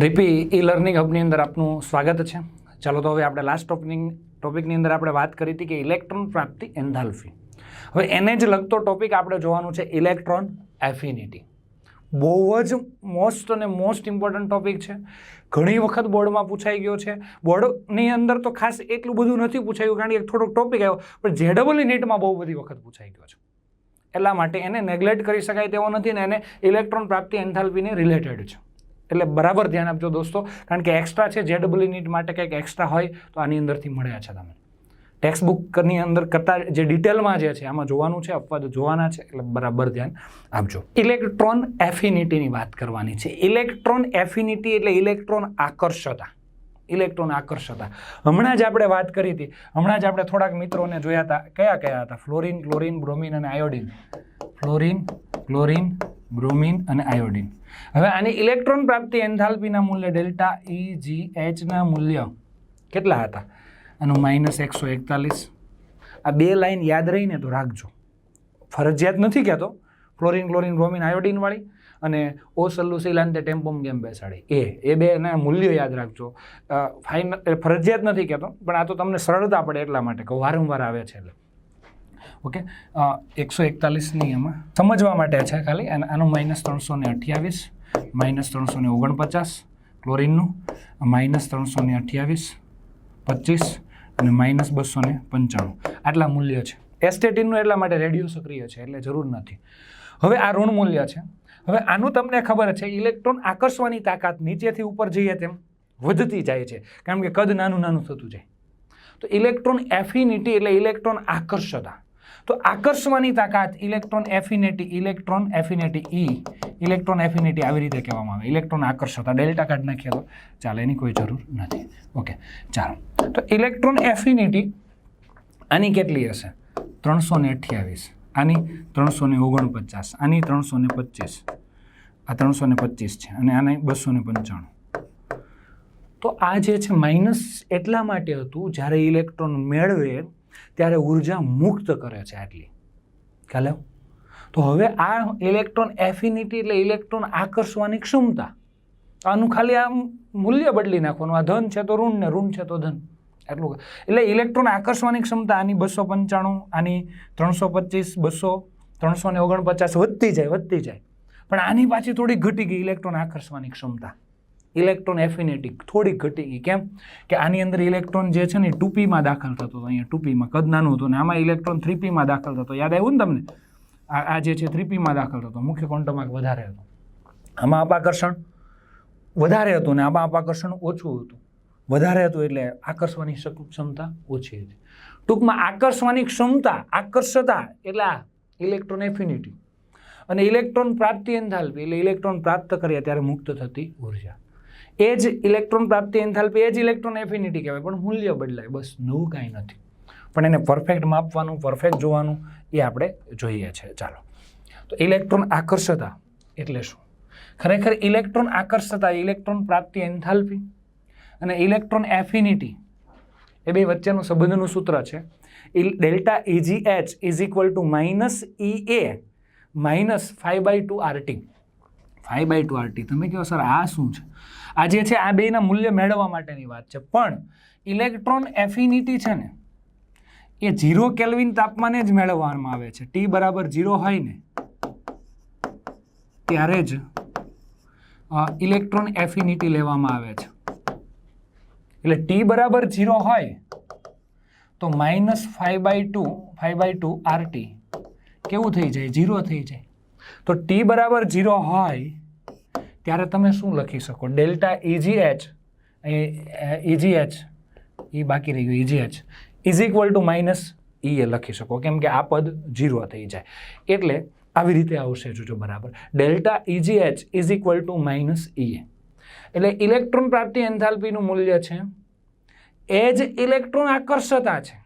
રીપી, e learning હબની અંદર આપનું સ્વાગત છે. ચાલો તો હવે આપણે લાસ્ટ ટોપિકની ટોપિકની અંદર આપણે વાત કરી હતી કે ઇલેક્ટ્રોન પ્રાપ્તિ એન્થાલ્પી. હવે એને જ લગતો ટોપિક આપણે જોવાનું છે ઇલેક્ટ્રોન એફિનિટી બહુ જ મોસ્ટ અને મોસ્ટ ઇમ્પોર્ટન્ટ ટોપિક છે. ઘણી વખત બોર્ડમાં પૂછાઈ ગયો છે. બોર્ડની અંદર તો ખાસ એટલું બધું નથી પૂછાયું કારણ કે થોડોક ટોપિક આવ્યો, પણ જેડબલી નીટમાં બહુ બધી વખત પૂછાઈ ગયો છે. એટલા માટે એને નેગ્લેક્ટ કરી શકાય તેવો નથી ને એને ઇલેક્ટ્રોન પ્રાપ્તિ એન્થાલ્પીને રિલેટેડ છે. એટલે બરાબર ધ્યાન આપજો દોસ્તો, કારણ કે એક્સ્ટ્રા છે જેડબલ નીટ માટે કંઈક એક્સ્ટ્રા હોય, તો આની અંદરથી મળ્યા છે તમે ટેક્સ્ટ બુકની અંદર કરતાં જે ડિટેલમાં જે છે, આમાં જોવાનું છે અપવાદ જોવાના છે, એટલે બરાબર ધ્યાન આપજો. ઇલેક્ટ્રોન એફિનિટીની વાત કરવાની છે. ઇલેક્ટ્રોન એફિનિટી એટલે ઇલેક્ટ્રોન આકર્ષતા. ઇલેક્ટ્રોન આકર્ષતા હમણાં જ આપણે વાત કરી હતી, હમણાં જ આપણે થોડાક મિત્રોને જોયા હતા, કયા કયા હતા? ફ્લોરિન, ક્લોરિન, બ્રોમિન અને આયોડિન. ફ્લોરિન, ક્લોરિન, બ્રોમિન અને આયોડિન. હવે આની ઇલેક્ટ્રોન પ્રાપ્તિ એન્થાલ્પીના મૂલ્ય ડેલ્ટા ઈ જી એચના મૂલ્ય કેટલા હતા? આનું માઇનસ એકસો એકતાલીસ. આ બે લાઈન યાદ રહીને તો રાખજો. ફરજિયાત નથી કહેતો. ફ્લોરિન, ક્લોરિન, બ્રોમિન આયોડિનવાળી અને ઓ સલ્લુસિલાન તે ટેમ્પોમ ગેમ બેસાડી? એ એ બેના મૂલ્યો યાદ રાખજો. ફાઇન ફરજિયાત નથી કહેતો, પણ આ તો તમને સરળતા પડે એટલા માટે કહું વારંવાર આવે છે એટલે. ઓકે? એકસો એકતાલીસની એમાં સમજવા માટે છે ખાલી આનું માઇનસ ત્રણસો ને અઠ્યાવીસ, માઇનસ ત્રણસો ને ઓગણપચાસ, ક્લોરિનનું, માઇનસ ત્રણસો ને અઠ્યાવીસ, પચીસ, અને માઇનસ બસો ને પંચાણું. આટલા મૂલ્ય છે. એસ્ટેટિનનું એટલા માટે રેડિયો સક્રિય છે, એટલે જરૂર નથી. હવે આ ઋણ મૂલ્ય છે. હવે આનું તમને ખબર છે, ઇલેક્ટ્રોન આકર્ષવાની તાકાત નીચેથી ઉપર જઈએ તેમ વધતી જાય છે, કારણ કે કદ નાનું નાનું થતું જાય. તો ઇલેક્ટ્રોન એફિનિટી એટલે ઇલેક્ટ્રોન આકર્ષતા. તો આકર્ષવાની તાકાત electron affinity electron affinity E, electron affinity આવી રીતે કહેવામાં આવે. ઇલેક્ટ્રોન આકર્ષતા. ડેલ્ટા કાર્ડ નાખીએ તો ચાલે, એની કોઈ જરૂર નથી. ઓકે, ચાલો. તો ઇલેક્ટ્રોન એફિનિટી આની કેટલી હશે? ત્રણસો ને અઠ્યાવીસ. આની ત્રણસો ને ઓગણપચાસ, આની ત્રણસો ને પચીસ આ ત્રણસો ને પચીસ છે અને આને બસો ને પંચાણું. તો આ જે છે માઇનસ એટલા માટે હતું જ્યારે ઇલેક્ટ્રોન મેળવે ત્યારે ઊર્જા મુક્ત કરે છે આટલી. ખ્યાલ તો હવે આ ઇલેક્ટ્રોન એફિનિટી એટલે ઇલેક્ટ્રોન આકર્ષવાની ક્ષમતા. આનું ખાલી આ મૂલ્ય બદલી નાખવાનું. આ ધન છે તો ઋણ ને ઋણ છે તો ધન. એટલું એટલે ઇલેક્ટ્રોન આકર્ષવાની ક્ષમતા આની બસો પંચાણું, આની ત્રણસો પચીસ, બસો, ત્રણસો ને ઓગણપચાસ વધતી જાય વધતી જાય. પણ આની પાછી થોડી ઘટી ગઈ ઇલેક્ટ્રોન આકર્ષવાની ક્ષમતા. ઇલેક્ટ્રોન એફિનેટિક થોડીક ઘટી ગઈ. કેમ? કે આની અંદર ઇલેક્ટ્રોન જે છે ને ટુપીમાં દાખલ થતો હતો, અહીંયા ટુપીમાં કદ નાનું હતું ને આમાં ઇલેક્ટ્રોન થ્રીપીમાં દાખલ થતો. યાદ આવ્યું ને તમને? આ આ જે છે થ્રીપીમાં દાખલ થતો. મુખ્ય કોન્ટમાં વધારે હતો. આમાં અપાકર્ષણ વધારે હતું ને આમાં અપાકર્ષણ ઓછું હતું. વધારે હતું એટલે આકર્ષવાની ક્ષમતા ઓછી હતી. ટૂંકમાં આકર્ષવાની ક્ષમતા, આકર્ષતા એટલે આ ઇલેક્ટ્રોન એફિનિટી અને ઇલેક્ટ્રોન પ્રાપ્તિ એન્થાલ્પી, એટલે ઇલેક્ટ્રોન પ્રાપ્ત કરીએ ત્યારે મુક્ત થતી ઊર્જા. એ જ ઇલેક્ટ્રોન પ્રાપ્તિ એન્થાલ્પી, એ જ ઇલેક્ટ્રોન એફિનિટી કહેવાય, પણ મૂલ્ય બદલાય, બસ નવું કાંઈ નથી. પણ એને પરફેક્ટ માપવાનું પરફેક્ટ જોવાનું, એ આપણે જોઈએ છે. ચાલો. તો ઇલેક્ટ્રોન આકર્ષતા એટલે શું? ખરેખર ઇલેક્ટ્રોન આકર્ષતા, ઇલેક્ટ્રોન પ્રાપ્તિ એન્થાલ્પી? અને ઇલેક્ટ્રોન એફિનિટી એ બે વચ્ચેનું સંબંધનું સૂત્ર છે. Delta EG H is equal to minus E A minus five by two RT five by two RT તમે કહો, સર, આ શું છે? આ જે છે, આ બેના મૂલ્ય મેળવવા માટેની વાત છે. પણ ઇલેક્ટ્રોન એફિનિટી છે ને, એ ઝીરો કેલ્વિન તાપમાને જ મેળવવામાં આવે છે. ટી બરાબર ઝીરો હોય ને, ત્યારે જ ઇલેક્ટ્રોન એફિનિટી લેવામાં આવે છે. એટલે ટી બરાબર ઝીરો હોય, તો minus five by two five by two RT કેવું થઈ જાય? ઝીરો થઈ જાય. તો ટી બરાબર ઝીરો હોય, ત્યારે તમે શું લખી શકો? Delta EG H EG H એ બાકી રહી ગયું EG H is equal to minus E A લખી શકો, કેમ કે આ પદ ઝીરો થઈ જાય. એટલે આવી રીતે આવશે જોજો બરાબર. Delta EG H is equal to minus E એટલે ઇલેક્ટ્રોન પ્રાપ્તિ એન્થાલ્પીનું મૂલ્ય છે. એ જ ઇલેક્ટ્રોન આકર્ષતા છે.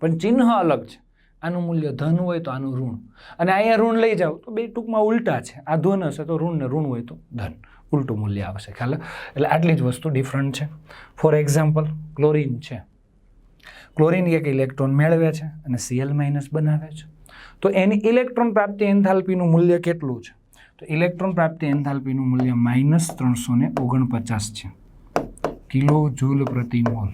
પણ ચિહ્ન અલગ છે. આનું મૂલ્ય ધન હોય તો આનું ઋણ. અને અહીંયા ઋણ લઈ જાઓ તો બે ટૂંકમાં ઉલટા છે. આ ધન હશે તો ઋણ ને ઋણ હોય તો ધન. ઉલટું મૂલ્ય આવશે, ખ્યાલ એટલે આટલી જ વસ્તુ ડિફરન્ટ છે. ફોર એક્ઝામ્પલ ક્લોરિન છે. ક્લોરિન એક ઇલેક્ટ્રોન મેળવે છે અને સીએલ માઇનસ બનાવે છે. તો એની ઇલેક્ટ્રોન પ્રાપ્તિ એન્થાલ્પીનું મૂલ્ય કેટલું છે? તો ઇલેક્ટ્રોન પ્રાપ્તિ એન્થાલ્પીનું મૂલ્ય માઇનસ ત્રણસો ને ઓગણપચાસ છે. કિલો જૂલ પ્રતિ મોલ.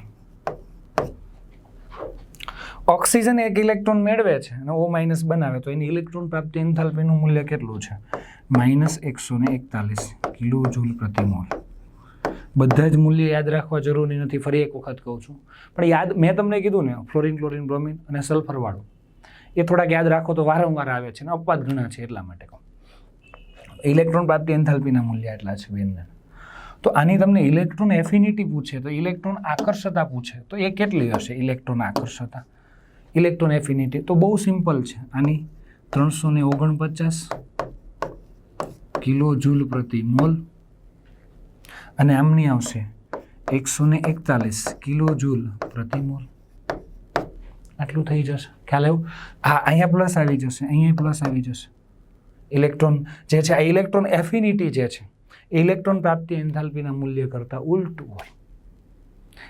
ઓક્સિજન એક ઇલેક્ટ્રોન મેળવે છે અને ઓ માઇનસ બનાવે, તો એની ઇલેક્ટ્રોન પ્રાપ્તિ એન્થાલ્પીનું મૂલ્ય કેટલું છે? માઇનસ એકસો ને એકતાલીસ કિલો જૂલ પ્રતિ મોલ. બધા જ મૂલ્ય યાદ રાખવા જરૂરી નથી, ફરી એક વખત કહું છું. પણ યાદ, મેં તમને કીધું ને, ફ્લોરિન, ક્લોરિન, બ્રોમિન અને સલ્ફરવાળું એ થોડાક યાદ રાખો તો વારંવાર આવે છે ને અપવાદ ઘણા છે એટલા માટે કહું. ઇલેક્ટ્રોન પ્રાપ્તિ એન્થાલ્પીના મૂલ્ય એટલા છે બેનને તો આની તમને ઇલેક્ટ્રોન એફિનિટી પૂછે, તો ઇલેક્ટ્રોન આકર્ષતા પૂછે. તો એ કેટલી હશે ઇલેક્ટ્રોન આકર્ષતા? ઇલેક્ટ્રોન એફિનિટી તો બહુ સિમ્પલ છે. આની ત્રણસો ને ઓગણપચાસ કિલો જૂલ પ્રતિ મોલ. અને આમની આવશે એકસો ને એકતાલીસ કિલો જૂલ પ્રતિ મોલ. આટલું થઈ જશે. ખ્યાલ આવ્યો? હા, અહીંયા પ્લસ આવી જશે, અહીંયા પ્લસ આવી જશે. ઇલેક્ટ્રોન જે છે, આ ઇલેક્ટ્રોન એફિનિટી જે છે, ઇલેક્ટ્રોન પ્રાપ્તિ એન્થાલ્પીના મૂલ્ય કરતાં ઉલટું હોય.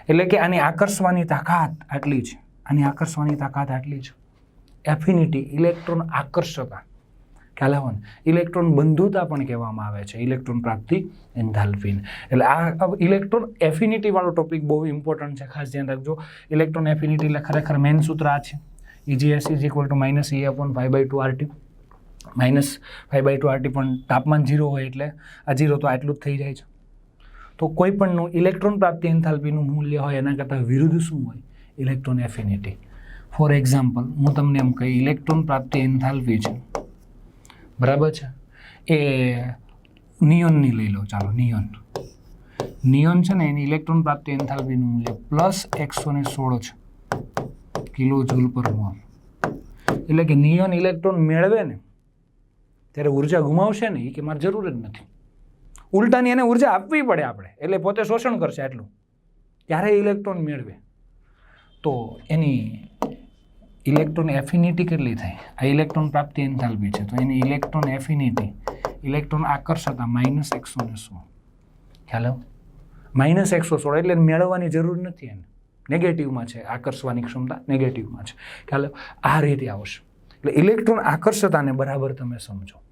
એટલે કે આની આકર્ષવાની તાકાત આટલી છે આની આકર્ષવાની તાકાત આટલી છે એફિનિટી, ઇલેક્ટ્રોન આકર્ષતા. ખ્યાલ આવે ઇલેક્ટ્રોન બંધુતા પણ કહેવામાં આવે છે, ઇલેક્ટ્રોન પ્રાપ્તિ એન્થાલ્પીન. એટલે આ ઇલેક્ટ્રોન એફિનિટીવાળો ટોપિક બહુ ઇમ્પોર્ટન્ટ છે, ખાસ ધ્યાન રાખજો. ઇલેક્ટ્રોન એફિનિટી એટલે ખરેખર મેન સૂત્ર આ છે. EGS is equal to minus E upon five by two RT minus five by two RT પણ તાપમાન ઝીરો હોય એટલે આ ઝીરો તો આટલું જ થઈ જાય છે. તો કોઈ પણનું ઇલેક્ટ્રોન પ્રાપ્તિ એન્થાલ્પીનું મૂલ્ય હોય એના કરતાં વિરુદ્ધ શું હોય? ઇલેક્ટ્રોન એફિનિટી ફોર એક્ઝામ્પલ હું તમને એમ કહી ઇલેક્ટ્રોન પ્રાપ્તિ એન્થાલ્પી છે. બરાબર છે? એ નિયોનની લઈ લો, ચાલો, નિયોન. નિયોન છે ને એની ઇલેક્ટ્રોન પ્રાપ્તિ એન્થાલ્પીનું મૂલ્ય પ્લસ એકસો ને સોળ છે. Kilo joule per mole. એટલે કે નિયોન ઇલેક્ટ્રોન મેળવે ને ત્યારે ઊર્જા ગુમાવશે ને એ કે મારે જરૂર જ નથી. ઉલટાની એને ઊર્જા આપવી પડે આપણે. એટલે પોતે શોષણ કરશે આટલું. ત્યારે ઇલેક્ટ્રોન મેળવે. તો એની ઇલેક્ટ્રોન એફિનિટી કેટલી થાય? આ ઇલેક્ટ્રોન પ્રાપ્તિ એન્થાલ્પી છે. તો એની ઇલેક્ટ્રોન એફિનિટી, ઇલેક્ટ્રોન આકર્ષતા માઇનસ એકસો ને સો ખ્યાલ માઇનસ એકસો સોળ એટલે મેળવવાની જરૂર નથી એને. નેગેટિવમાં છે, આકર્ષવાની ક્ષમતા નેગેટિવમાં છે. ખ્યાલ આ રીતે આવશે. એટલે ઇલેક્ટ્રોન આકર્ષતાને બરાબર તમે સમજો.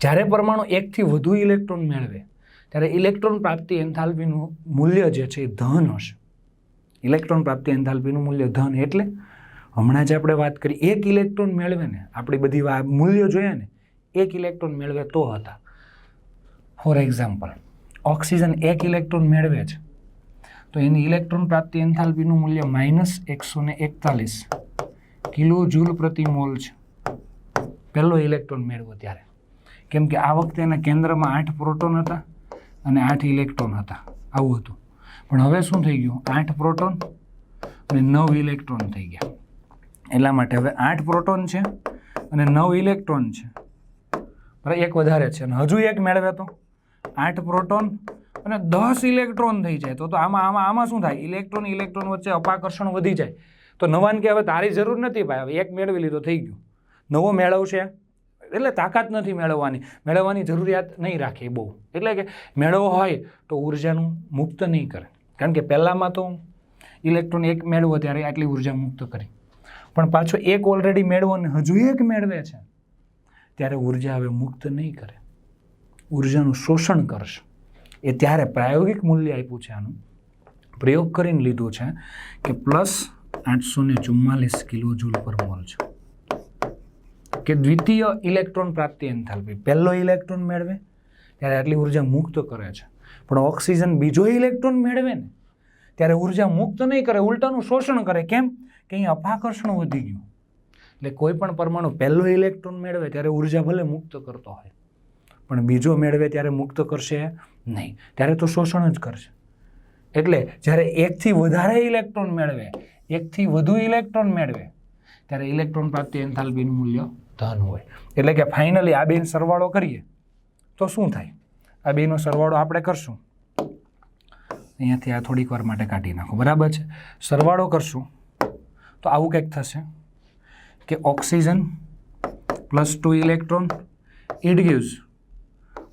જ્યારે પરમાણુ એકથી વધુ ઇલેક્ટ્રોન મેળવે, ત્યારે ઇલેક્ટ્રોન પ્રાપ્તિ એન્થાલ્પીનું મૂલ્ય જે છે એ ધન હશે. ઇલેક્ટ્રોન પ્રાપ્તિ એન્થાલ્પીનું મૂલ્ય ધન એટલે, હમણાં જ આપણે વાત કરી, એક ઇલેક્ટ્રોન મેળવે ને, આપણી બધી મૂલ્ય જોયા ને, એક ઇલેક્ટ્રોન મેળવે તો હતા. ફોર એક્ઝામ્પલ ઓક્સિજન એક ઇલેક્ટ્રોન મેળવે છે, તો એની ઇલેક્ટ્રોન પ્રાપ્તિ એન્થાલ્પીનું મૂલ્ય માઇનસ એકસો ને એકતાલીસ કિલો જૂલ પ્રતિ મોલ છે. પહેલો ઇલેક્ટ્રોન મેળવો ત્યારે. કેમ કે આ વખતે એના કેન્દ્રમાં આઠ પ્રોટોન હતા અને આઠ ઇલેક્ટ્રોન હતા. આવું હતું. પણ હવે શું થઈ ગયું? આઠ પ્રોટોન અને નવ ઇલેક્ટ્રોન થઈ ગયા. એટલા માટે હવે આઠ પ્રોટોન છે અને નવ ઇલેક્ટ્રોન છે. બરાબર, એક વધારે છે. અને હજુ એક મેળવે તો. આઠ પ્રોટોન અને દસ ઇલેક્ટ્રોન થઈ જાય. તો તો આમાં આમાં આમાં શું થાય? ઇલેક્ટ્રોન ઇલેક્ટ્રોન વચ્ચે અપાકર્ષણ વધી જાય. તો નવાન કે હવે તારી જરૂર નથી ભાઈ. હવે એક મેળવી લીધો, થઈ ગયું. નવો મેળવશે. એટલે તાકાત નથી મેળવવાની. મેળવવાની જરૂરિયાત નહીં રાખે બહુ. એટલે કે મેળવવો હોય તો ઉર્જાનું મુક્ત નહીં કરે. કારણ કે પહેલાંમાં તો ઇલેક્ટ્રોન એક મેળવો ત્યારે આટલી ઊર્જા મુક્ત કરી. પણ પાછો એક ઓલરેડી મેળવો ને હજુ એક મેળવે છે, ત્યારે ઊર્જા હવે મુક્ત નહીં કરે. ઉર્જાનું શોષણ કરશે. એ ત્યારે પ્રાયોગિક મૂલ્ય આપ્યું છે આનું. પ્રયોગ કરીને લીધું છે કે પ્લસ આઠસો ને ચુમ્માલીસ કિલો જૂલ પર મોલ છે. કે દ્વિતીય ઇલેક્ટ્રોન પ્રાપ્તિ એન્થાલ્પી. પહેલો ઇલેક્ટ્રોન મેળવે, ત્યારે આટલી ઊર્જા મુક્ત કરે છે. પણ ઓક્સિજન બીજો ઇલેક્ટ્રોન મેળવે ને, ત્યારે ઊર્જા મુક્ત નહીં કરે, ઉલટાનું શોષણ કરે. કેમ? કે અહીં અપાકર્ષણ વધી ગયું. એટલે કોઈ પણ પરમાણુ પહેલો ઇલેક્ટ્રોન મેળવે, ત્યારે ઊર્જા ભલે મુક્ત કરતો હોય, પણ બીજો મેળવે ત્યારે મુક્ત કરશે નહીં. ત્યારે તો શોષણ જ કરશે. એટલે જ્યારે એકથી વધારે ઇલેક્ટ્રોન મેળવે, એકથી વધુ ઇલેક્ટ્રોન મેળવે, ત્યારે ઇલેક્ટ્રોન પ્રાપ્તિ એન્થાલ્પીનું મૂલ્ય ધન હોય. એટલે કે ફાઇનલી આ બેન સરવાળો કરીએ, તો શું થાય? આ બેનો સરવાળો આપણે કરશું. અહીંયાથી આ થોડીક વાર માટે કાઢી નાખો. બરાબર છે? સરવાળો કરશું. તો આવું કંઈક થશે કે oxygen plus two electron it gives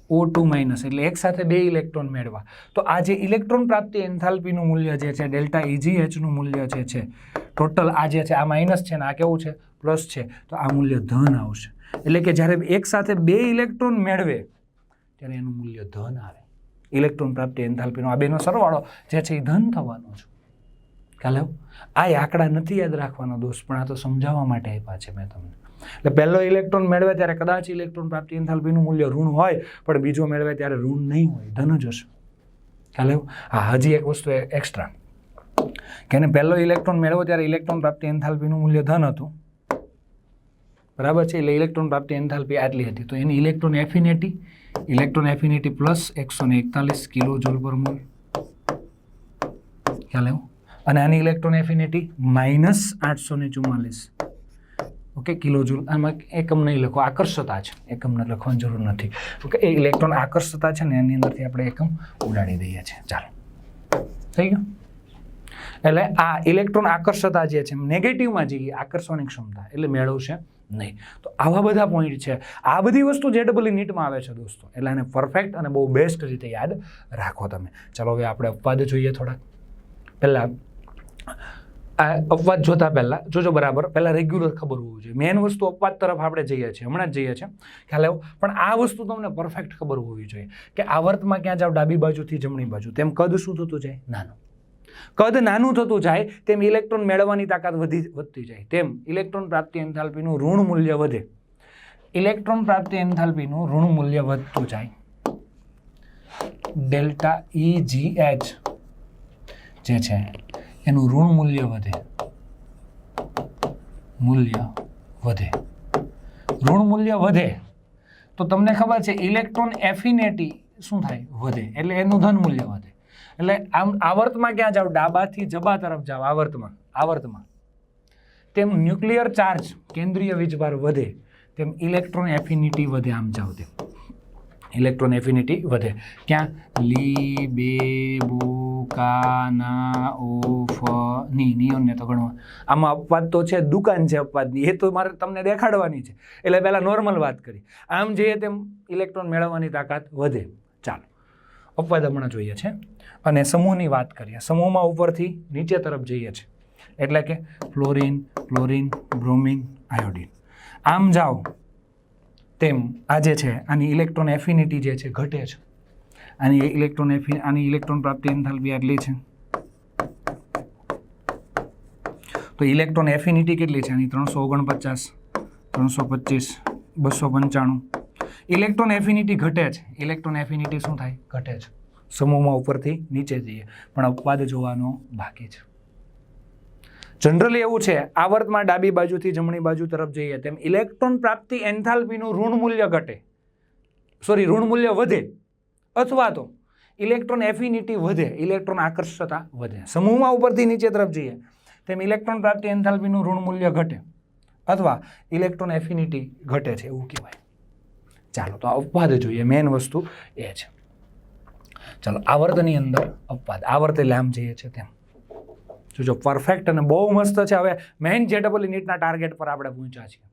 O two minus એટલે એક સાથે બે ઇલેક્ટ્રોન મેળવા. તો આ જે ઇલેક્ટ્રોન પ્રાપ્તિ એન્થાલ્પીનું મૂલ્ય જે છે, ડેલ્ટા ઇજીએચનું મૂલ્ય જે છે ટોટલ આ જે છે, આ માઇનસ છે ને આ કેવું છે? પ્લસ છે, તો આ મૂલ્ય ધન આવશે. એટલે કે જ્યારે એક સાથે બે ઇલેક્ટ્રોન મેળવે, ત્યારે એનું મૂલ્ય ધન આવે. ઇલેક્ટ્રોન પ્રાપ્તિ એન્થાલ્પીનો આ બેનો સરવાળો જે છે એ ધન થવાનો છે. ખ્યાલ આવ્યો? આ આંકડા નથી યાદ રાખવાનો દોષ, પણ આ તો સમજાવવા માટે આપ્યા છે મેં તમને. એટલે પહેલો ઇલેક્ટ્રોન મેળવે ત્યારે કદાચ ઇલેક્ટ્રોન પ્રાપ્તિ એન્થાલ્પીનું મૂલ્ય ઋણ હોય, પણ બીજો મેળવે ત્યારે ઋણ નહીં હોય, ધન જ હશે. ખ્યાલ આવ્યો? હા, હજી એક વસ્તુ એક્સ્ટ્રા કે એને પહેલો ઇલેક્ટ્રોન મેળવ્યો ત્યારે ઇલેક્ટ્રોન પ્રાપ્તિ એન્થાલ્પીનું મૂલ્ય ધન હતું. બરાબર છે? એટલે ઇલેક્ટ્રોન પ્રાપ્તિ એન્થાલ્પી આટલી હતી. તો એની electron affinity electron affinity plus એકસો ને એકતાલીસ કિલો જોલ પર મોલ. ખ્યાલ આવ્યો? અને આની ઇલેક્ટ્રોન એફિનિટી માઇનસ આઠસો ને ચુમ્માલીસ. ઓકે કિલો જુલ આમાં એકમ નહીં લખો, આકર્ષતા છે. એકમને લખવાની જરૂર નથી. ઓકે, એ ઇલેક્ટ્રોન આકર્ષતા છે ને એની અંદરથી આપણે એકમ ઉડાડી દઈએ છીએ. ચાલો. થઈ ગયું? એટલે આ ઇલેક્ટ્રોન આકર્ષતા જે છે, નેગેટિવમાં જઈએ આકર્ષવાની ક્ષમતા, એટલે મેળવશે નહીં. તો આવા બધા પોઈન્ટ છે. આ બધી વસ્તુ જે ડબલ નીટમાં આવે છે દોસ્તો, એટલે એને પરફેક્ટ અને બહુ બેસ્ટ રીતે યાદ રાખો તમે. ચાલો હવે આપણે અપવાદ જોઈએ થોડાક. પહેલાં, આ અપવાદ જોતા પહેલાં, જોજો બરાબર. પહેલાં રેગ્યુલર ખબર હોવું જોઈએ. મેઇન વસ્તુ અપવાદ તરફ આપણે જઈએ છીએ, હમણાં જ જઈએ છીએ. ખ્યાલ આવ્યો? પણ આ વસ્તુ તમને પરફેક્ટ ખબર હોવી જોઈએ કે આવર્તમાં ક્યાં જાઓ, ડાબી બાજુથી જમણી બાજુ. તેમ કદ શું થતું જાય? નાનું. કદ નાનું થતું જાય, તેમ ઇલેક્ટ્રોન મેળવવાની તાકાત વધી, વધતી જાય. તેમ ઇલેક્ટ્રોન પ્રાપ્તિ એન્થાલ્પીનું ઋણ મૂલ્ય વધે. ઇલેક્ટ્રોન પ્રાપ્તિ એન્થાલ્પીનું ઋણ મૂલ્ય વધતું જાય. ડેલ્ટા ઈ જી એચ જે છે, એનું ઋણ મૂલ્ય વધે. મૂલ્ય વધે. ઋણ મૂલ્ય વધે. તો તમને ખબર છે, ઇલેક્ટ્રોન એફિનેટી શું થાય? વધે. એટલે એનું ધન મૂલ્ય વધે. એટલે આમ આવર્તમાં ક્યાં જાઓ ડાબાથી જબા તરફ જાવ, આવર્તમાં આવર્તમાં. તેમ ન્યુક્લિયર ચાર્જ કેન્દ્રીય વીજભાર વધે, તેમ ઇલેક્ટ્રોન એફિનિટી વધે, આમ જાવ તેમ. ઇલેક્ટ્રોન એફિનિટી વધે. ક્યાં? લી, બે, બો કાના ઓ ફ ની નિયોનને તો ગણવા આમાં અપવાદ તો છે, દુકાન છે અપવાદની. એ તો મારે તમને દેખાડવાની છે. એટલે પહેલાં નોર્મલ વાત કરી. આમ જઈએ તેમ ઇલેક્ટ્રોન મેળવવાની તાકાત વધે. ચાલો. અપવાદ હમણાં જોઈએ છે. અને સમૂહની વાત કરીએ, સમૂહમાં ઉપરથી નીચે તરફ જઈએ છે એટલે કે ફ્લોરિન, ક્લોરિન, બ્રોમિન, આયોડિન. આમ જાઓ, તેમ આ જે છે, આની ઇલેક્ટ્રોન એફિનિટી જે છે ઘટે છે. આની ઇલેક્ટ્રોન એફિ, આની ઇલેક્ટ્રોન પ્રાપ્તિ એન્થાલ્પી આટલી છે. તો ઇલેક્ટ્રોન એફિનિટી કેટલી છે? આની ત્રણસો ઓગણપચાસ, ત્રણસો પચીસ, બસો પંચાણું ઇલેક્ટ્રોન એફિનિટી ઘટે છે. ઇલેક્ટ્રોન એફિનિટી શું થાય? ઘટે છે. સમૂહમાં ઉપરથી નીચે જઈએ. પણ અપવાદ જોવાનો બાકી છે. જનરલી એવું છે, આવર્તમાં ડાબી બાજુથી જમણી બાજુ તરફ જઈએ તેમ ઇલેક્ટ્રોન પ્રાપ્તિ એન્થાલ્પીનું ઋણ મૂલ્ય ઘટે. સોરી ઋણ મૂલ્ય વધે. અથવા તો ઇલેક્ટ્રોન એફિનિટી વધે, ઇલેક્ટ્રોન આકર્ષતા વધે. સમૂહમાં ઉપરથી નીચે તરફ જઈએ તેમ ઇલેક્ટ્રોન પ્રાપ્તિ એન્થાલ્પીનું ઋણ મૂલ્ય ઘટે. અથવા ઇલેક્ટ્રોન એફિનિટી ઘટે છે, એવું કહેવાય. ચાલો, તો અપવાદ જોઈએ મેઇન વસ્તુ એ છે. ચાલો, આવર્તની અંદર અપવાદ. આવર્ત એટલે આમ જઈએ છે તેમ. જોજો પરફેક્ટ અને બહુ મસ્ત છે. હવે મેઇન જે ડબલ નીટના ટાર્ગેટ પર આપણે પહોંચ્યા છીએ.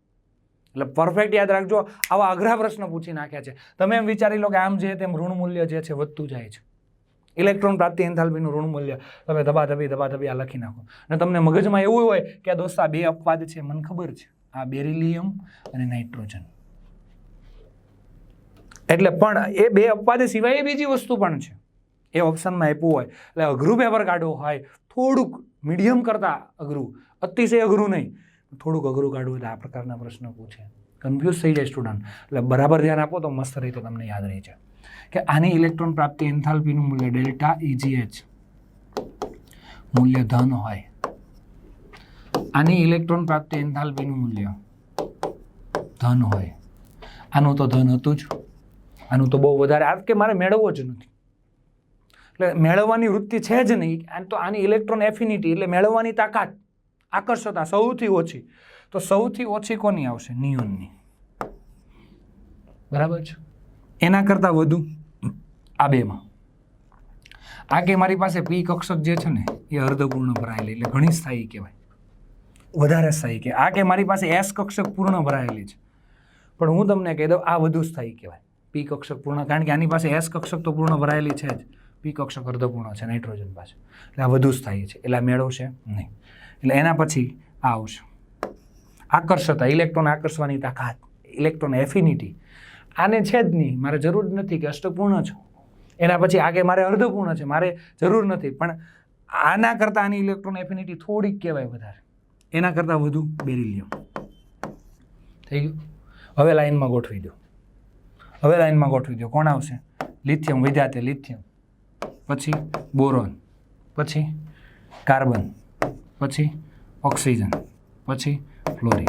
એટલે પરફેક્ટ યાદ રાખજો, આવા અઘરા પ્રશ્ન પૂછી નાખ્યા છે. તમે એમ વિચારી લો કે આમ જે તેમ ઋણ મૂલ્ય જે છે, વધતું જાય છે. ઇલેક્ટ્રોન પ્રાપ્તિ એન્થાલ્પીનું ઋણ મૂલ્ય, તમે ધબાધબી ધબાધબી આ લખી નાખો. અને તમને મગજમાં એવું હોય કે આ દોસ્ત બે અપવાદ છે, મને ખબર છે. આ બેરિલિયમ અને નાઇટ્રોજન. એટલે પણ એ બે અપવાદ સિવાય બીજી વસ્તુ પણ છે. એ ઓપ્શનમાં આપ્યું હોય, એટલે અઘરું પેપર કાઢવું હોય, થોડુંક મીડિયમ કરતાં અઘરું અતિશય અઘરું નહીં, થોડુંક અઘરું કાઢવું હોય તો આ પ્રકારના પ્રશ્ન પૂછે. કન્ફ્યુઝ થઈ જાય સ્ટુડન્ટ એટલે બરાબર ધ્યાન આપો તો મસ્ત રીતે તમને યાદ રહી છે. કે આની ઇલેક્ટ્રોન પ્રાપ્તિ એન્થાલ્પીનું મૂલ્ય ડેલ્ટા ઇજીએચ મૂલ્ય ધન હોય. આની ઇલેક્ટ્રોન પ્રાપ્તિ એન્થાલ્પીનું મૂલ્ય ધન હોય. આનું તો ધન હતું જ. આનું તો બહુ વધારે આ કે મારે મેળવવો જ નથી. એટલે મેળવવાની વૃત્તિ છે જ નહીં. તો આની ઇલેક્ટ્રોન એફિનિટી એટલે મેળવવાની તાકાત આકર્ષતા સૌથી ઓછી. તો સૌથી ઓછી કોની આવશે? નિયોનની. બરાબર છે? એના કરતાં વધુ આ બેમાં. આ કે મારી પાસે પી કક્ષક જે છે ને, એ અર્ધપૂર્ણ ભરાયેલી એટલે ઘણી સ્થાયી કહેવાય. વધારે સ્થાયી કે આ કે મારી પાસે એસ કક્ષક પૂર્ણ ભરાયેલી છે. પણ હું તમને કહી દઉં, આ વધુ સ્થાયી કહેવાય. પી કક્ષક પૂર્ણ, કારણ કે આની પાસે એસ કક્ષક તો પૂર્ણ ભરાયેલી છે જ. પી કક્ષક અર્ધપૂર્ણ છે નાઇટ્રોજન પાસે. એટલે આ વધુ સ્થાયી છે. એટલે આ મેળવશે નહીં. એટલે એના પછી આ આવશે. આકર્ષતા, ઇલેક્ટ્રોન આકર્ષવાની તાકાત, ઇલેક્ટ્રોન એફિનિટી આને છે જ નહીં, મારે જરૂર નથી કે અષ્ટપૂર્ણ છે. એના પછી આગે મારે અર્ધપૂર્ણ છે, મારે જરૂર નથી. પણ આના કરતાં આની ઇલેક્ટ્રોન એફિનિટી થોડીક કહેવાય વધારે. એના કરતાં વધુ બેરિલિયમ. થઈ ગયું? હવે લાઇનમાં ગોઠવી દો. હવે લાઈનમાં ગોઠવી દો. કોણ આવશે? લિથિયમ વિદ્યાર્થી લિથિયમ. પછી બોરોન. પછી કાર્બન. પછી ઓક્સિજન. પછી ફ્લોરિન.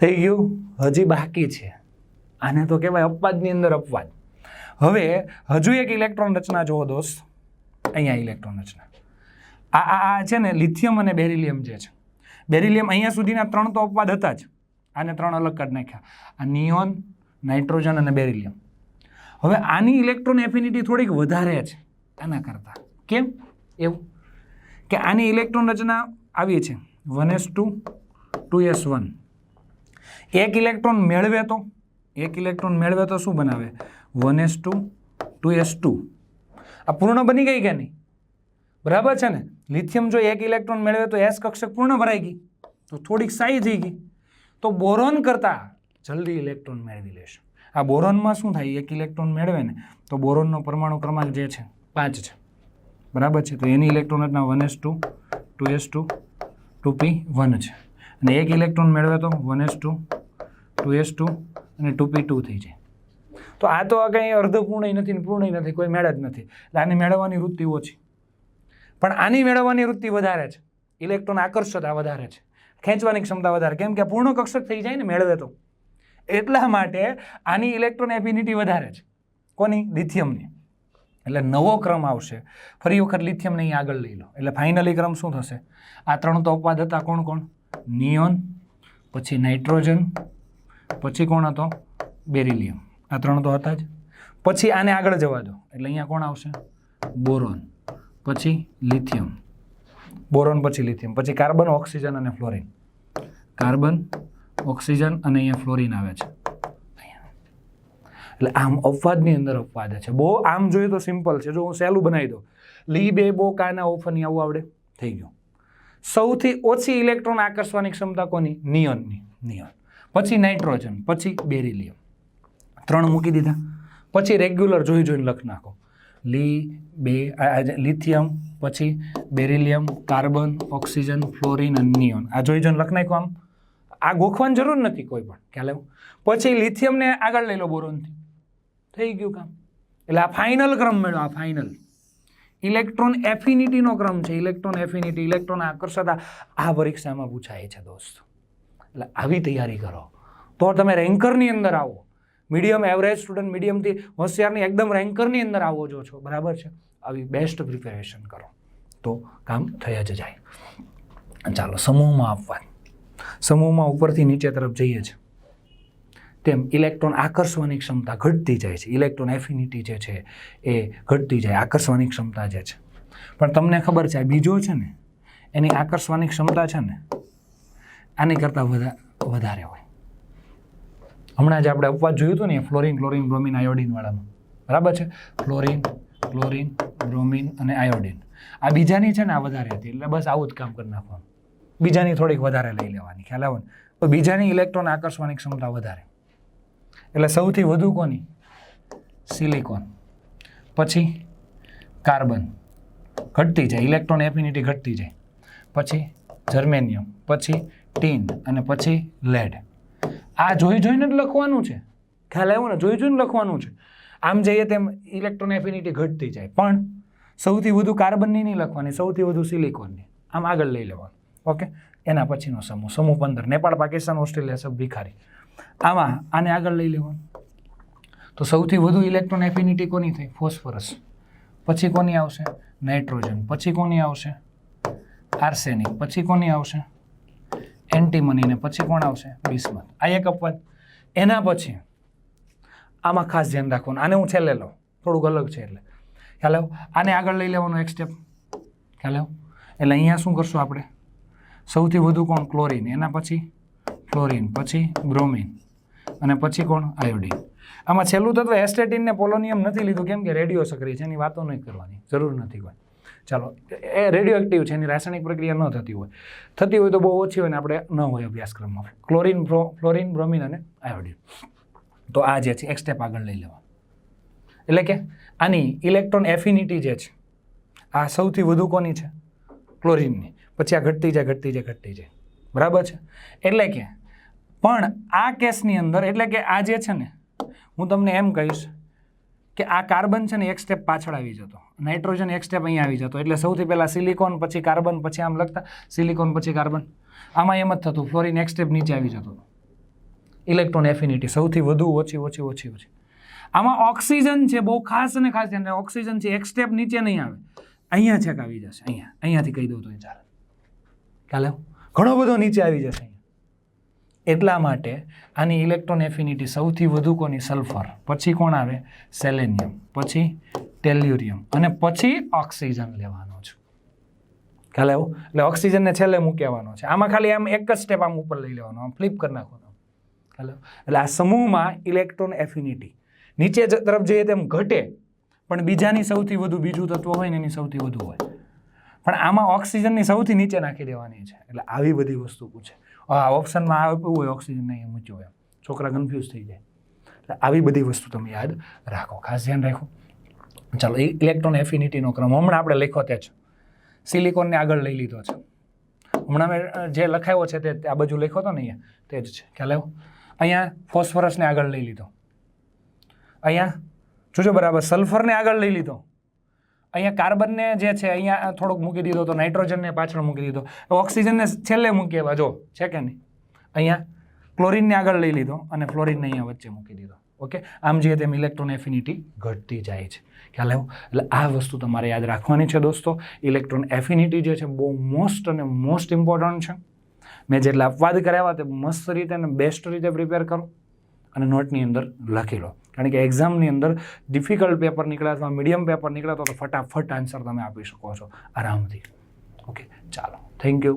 થઈ ગયું? હજી બાકી છે. આને તો કહેવાય અપવાદની અંદર અપવાદ. હવે, હજુ એક ઇલેક્ટ્રોન રચના જુઓ દોસ્ત. અહીંયા ઇલેક્ટ્રોન રચના. આ આ છે ને લિથિયમ અને બેરિલિયમ જે છે. બેરિલિયમ અહીંયા સુધીના ત્રણ તો અપવાદ હતા જ. આને ત્રણ અલગ કાઢી નાખ્યા. આ નિયોન નાઇટ્રોજન અને બેરિલિયમ. હવે આની ઇલેક્ટ્રોન એફિનિટી થોડીક વધારે છે આના કરતાં. કેમ? એવું. કે આની ઇલેક્ટ્રોન રચના આવી છે, one S two two S one. એક ઇલેક્ટ્રોન મેળવે તો, એક ઇલેક્ટ્રોન મેળવે તો શું બનાવે? One S two two S two. આ પૂર્ણ બની ગઈ કે નહીં? બરાબર છે ને? લિથિયમ જો એક ઇલેક્ટ્રોન મેળવે તો એસ કક્ષક પૂર્ણ ભરાઈ ગઈ. તો થોડીક સાઈ થઈ ગઈ. તો બોરોન કરતાં જલ્દી ઇલેક્ટ્રોન મેળવી લેશે. આ બોરોનમાં શું થાય? એક ઇલેક્ટ્રોન મેળવે ને, તો બોરોનનો પરમાણુ ક્રમાંક જે છે, પાંચ છે. બરાબર છે? તો એની ઇલેક્ટ્રોન રચના one S two two S two two P one છે. અને એક ઇલેક્ટ્રોન મેળવે તો one S two two S two અને ટુ પી ટુ થઈ જાય. તો આ તો આ કંઈ અર્ધપૂર્ણ નથી પૂર્ણ નથી, કોઈ મેળ જ નથી. એટલે આને મેળવવાની વૃત્તિ ઓછી. પણ આની મેળવવાની વૃત્તિ વધારે છે. ઇલેક્ટ્રોન આકર્ષતા વધારે છે. ખેંચવાની ક્ષમતા વધારે. કેમ કે પૂર્ણ કક્ષક થઈ જાય ને મેળવે તો. એટલા માટે આની ઇલેક્ટ્રોન એફિનિટી વધારે છે. કોની? લિથિયમની. એટલે નવો ક્રમ આવશે. ફરી વખત લિથિયમને અહીં આગળ લઈ લો. એટલે ફાઇનલી ક્રમ શું થશે? આ ત્રણ તો અપવાદ હતા કોણ કોણ? નિયોન, પછી નાઇટ્રોજન, પછી કોણ હતો? બેરિલિયમ. આ ત્રણ તો હતા જ. પછી આને આગળ જવા દો. એટલે અહીંયા કોણ આવશે? બોરોન. પછી લિથિયમ. બોરોન, પછી લિથિયમ. પછી કાર્બન, ઓક્સિજન અને ફ્લોરિન. કાર્બન ઓક્સિજન અને અહીંયા ફ્લોરિન આવે છે. એટલે આમ અપવાદની અંદર અપવાદ છે. બહુ આમ જોઈએ તો સિમ્પલ છે. જો હું સહેલું બનાવી દઉં. લી બે બો કાના ઓફની આવું આવડે? થઈ ગયું. સૌથી ઓછી ઇલેક્ટ્રોન આકર્ષવાની ક્ષમતા કોની? નિયોનની. નિયોન. પછી નાઇટ્રોજન, પછી બેરિલિયમ. ત્રણ મૂકી દીધા. પછી રેગ્યુલર જોઈ જોઈને લખ નાખો. લી બે લિથિયમ, પછી બેરિલિયમ, કાર્બન, ઓક્સિજન, ફ્લોરિન અને નિયોન. આ જોઈ જોઈને લખ નાખો આમ. આ ગોખવાની જરૂર નથી કોઈ પણ, ખ્યાલ એવું પછી લિથિયમને આગળ લઈ લો બોરોનથી. થઈ ગયું કામ. એટલે આ ફાઇનલ ક્રમ મેળવો, આ ફાઇનલ ઇલેક્ટ્રોન એફિનિટીનો ક્રમ છે, ઇલેક્ટ્રોન એફિનિટી, ઇલેક્ટ્રોન આકર્ષતા. આ પરીક્ષામાં પૂછાય છે દોસ્તો. એટલે આવી તૈયારી કરો. તો તમે રેન્કરની અંદર આવો. મીડિયમ એવરેજ સ્ટુડન્ટ મીડિયમથી હોશિયારની એકદમ રેન્કરની અંદર આવો જો છો. બરાબર છે? આવી બેસ્ટ પ્રિપેરેશન કરો. તો કામ થઈ જ જાય. ચાલો, સમૂહમાં આપવા સમૂહમાં ઉપરથી નીચે તરફ જઈએ છીએ. તેમ ઇલેક્ટ્રોન આકર્ષવાની ક્ષમતા ઘટતી જાય છે. ઇલેક્ટ્રોન એફિનિટી જે છે એ ઘટતી જાય, આકર્ષવાની ક્ષમતા જે છે. પણ તમને ખબર છે આ બીજો છે ને, એની આકર્ષવાની ક્ષમતા છે ને, આની કરતાં વધા, વધારે હોય. હમણાં જ આપણે અપવાદ જોયું હતું ને ફ્લોરિન, ક્લોરિન, બ્રોમિન, આયોડિન વાળાનું. બરાબર છે? ફ્લોરિન, ક્લોરિન, બ્રોમિન અને આયોડિન. આ બીજાની છે ને આ વધારે હતી, એટલે બસ આવું જ કામ કરી નાખવાનું. બીજાની થોડીક વધારે લઈ લેવાની, ખ્યાલ આવે તો બીજાની ઇલેક્ટ્રોન આકર્ષવાની ક્ષમતા વધારે. એટલે સૌથી વધુ કોની? સિલિકોન પછી કાર્બન ઘટતી જાય ઇલેક્ટ્રોન એફિનિટી ઘટતી જાય. પછી જર્મેનિયમ પછી ટીન અને પછી લેડ આ જોઈ જોઈને જ લખવાનું છે. ખ્યાલ આવ્યો ને? જોઈ જોઈને લખવાનું છે. આમ જઈએ તેમ ઇલેક્ટ્રોન એફિનિટી ઘટતી જાય. પણ સૌથી વધુ કાર્બનની નહીં લખવાની, સૌથી વધુ સિલિકોનની આમ આગળ લઈ લેવાનું. ઓકે? એના પછીનો સમૂહ. સમૂહ પંદર. નેપાળ, પાકિસ્તાન, ઓસ્ટ્રેલિયા સબ ભિખારી. આમાં આને આગળ લઈ લેવાનું. તો સૌથી વધુ ઇલેક્ટ્રોન એફિનિટી કોની થઈ? ફોસ્ફરસ પછી કોની આવશે? નાઇટ્રોજન પછી કોની આવશે? આર્સેનિક પછી કોની આવશે? એન્ટીમનીને પછી કોણ આવશે? બિસ્મથ આ એક અપવાદ. એના પછી આમાં ખાસ ધ્યાન રાખવાનું. આને હું છેલ્લે લઉં. થોડુંક અલગ છે એટલે. ખ્યાલ આને આગળ લઈ લેવાનો એક સ્ટેપ ખ્યાલ એટલે અહીંયા શું કરશું આપણે? સૌથી વધુ કોણ? ક્લોરિન. એના પછી ફ્લોરિન પછી બ્રોમિન અને પછી કોણ? આયોડિન. આમાં છેલ્લું તત્વ એસ્ટેટિન ને પોલોનિયમ નથી લીધું. કેમ કે રેડિયો સક્રિય છે, એની વાતો નહીં કરવાની. જરૂર નથી કોઈ ચાલો, એ રેડિયો એક્ટિવ છે, એની રાસાયણિક પ્રક્રિયા ન થતી હોય. થતી હોય તો બહુ ઓછી હોય ને આપણે ન હોય અભ્યાસક્રમમાં. ક્લોરિન ફ્લોરિન બ્રોમિન અને આયોડિન. તો આ જે છે, એક સ્ટેપ આગળ લઈ લેવા. એટલે કે આની ઇલેક્ટ્રોન એફિનિટી જે છે, આ સૌથી વધુ કોની છે? ક્લોરિનની. પછી આ ઘટતી જાય ઘટતી જાય ઘટતી જાય. બરાબર છે? એટલે કે, પણ આ કેસની અંદર, એટલે કે આ જે છે ને, હું તમને એમ કહીશ કે આ કાર્બન છે ને એક સ્ટેપ પાછળ આવી જતો. નાઇટ્રોજન એક સ્ટેપ અહીંયા આવી જતો. એટલે સૌથી પહેલાં સિલિકોન પછી કાર્બન પછી આમ લખતા. સિલિકોન પછી કાર્બન આમાં એમ જ થતું. ફ્લોરિન એક સ્ટેપ નીચે આવી જતો. ઇલેક્ટ્રોન એફિનિટી સૌથી વધુ, ઓછી ઓછી ઓછી ઓછી. આમાં ઓક્સિજન છે, બહુ ખાસ અને ખાસ ધ્યાન ઓક્સિજન છે, એક સ્ટેપ નીચે નહીં આવે. અહીંયા છેક આવી જશે. અહીંયા. અહીંયાથી કહી દઉં તો એ ચાલે. ચાલે ઘણો બધો નીચે આવી જશે એટલા માટે આની ઇલેક્ટ્રોન એફિનિટી સૌથી વધુ કોની? સલ્ફર પછી કોણ આવે? સેલેનિયમ પછી ટેલ્યુરિયમ અને પછી ઓક્સિજન લેવાનો છે. ખ્યાલ આવ્યો એટલે ઓક્સિજનને છેલ્લે મૂકવાનો છે. આમાં ખાલી આમ એક જ સ્ટેપ આમ ઉપર લઈ લેવાનો. આમ ફ્લિપ કરી નાખવાનો ખ્યાલ એટલે આ સમૂહમાં ઇલેક્ટ્રોન એફિનિટી નીચે તરફ જઈએ તેમ ઘટે, પણ બીજાની સૌથી વધુ, બીજું તત્વ હોય ને એની સૌથી વધુ હોય. પણ આમાં ઓક્સિજનની સૌથી નીચે નાખી દેવાની છે. એટલે આવી બધી વસ્તુ પૂછે. આ ઓપ્શનમાં આપ્યું હોય, ઓક્સિજન નહીં મૂક્યો એમ છોકરા કન્ફ્યુઝ થઈ જાય. એટલે આવી બધી વસ્તુ તમે યાદ રાખો. ખાસ ધ્યાન રાખો. ચાલો ઇલેક્ટ્રોન એફિનિટીનો ક્રમ. હમણાં આપણે લખ્યો તે જ. સિલિકોનને આગળ લઈ લીધો છે. હમણાં મેં જે લખાયો છે તે આ બાજુ લખ્યો હતો ને અહીંયા? તે જ છે. ખ્યાલ આવ્યો? અહીંયા ફોસ્ફરસને આગળ લઈ લીધો. અહીંયા? જોજો બરાબર, સલ્ફરને આગળ લઈ લીધો. અહીંયા કાર્બનને જે છે, અહીંયા થોડોક મૂકી દીધો તો નાઇટ્રોજનને પાછળ મૂકી દીધો. ઓક્સિજનને છેલ્લે મૂકી એવા, જો, છે કે નહીં? અહીંયા ક્લોરિનને આગળ લઈ લીધો અને ફ્લોરિનને અહીંયા વચ્ચે મૂકી દીધો. ઓકે? આમ જે તેમ ઇલેક્ટ્રોન એફિનિટી ઘટતી જાય છે. ખ્યાલ આવ્યો? એટલે આ વસ્તુ તમારે યાદ રાખવાની છે દોસ્તો. ઇલેક્ટ્રોન એફિનિટી જે છે, બહુ મોસ્ટ અને મોસ્ટ ઇમ્પોર્ટન્ટ છે. મેં જેટલા અપવાદ કરાવ્યા તે મસ્ત રીતે અને બેસ્ટ રીતે પ્રિપેર કરો અને નોટની અંદર લખી લો. કારણ કે એક્ઝામની અંદર ડિફિકલ્ટ પેપર નીકળે અથવા મીડિયમ પેપર નીકળે તો ફટાફટ આન્સર તમે આપી શકો છો આરામથી. ઓકે ચાલો. Thank you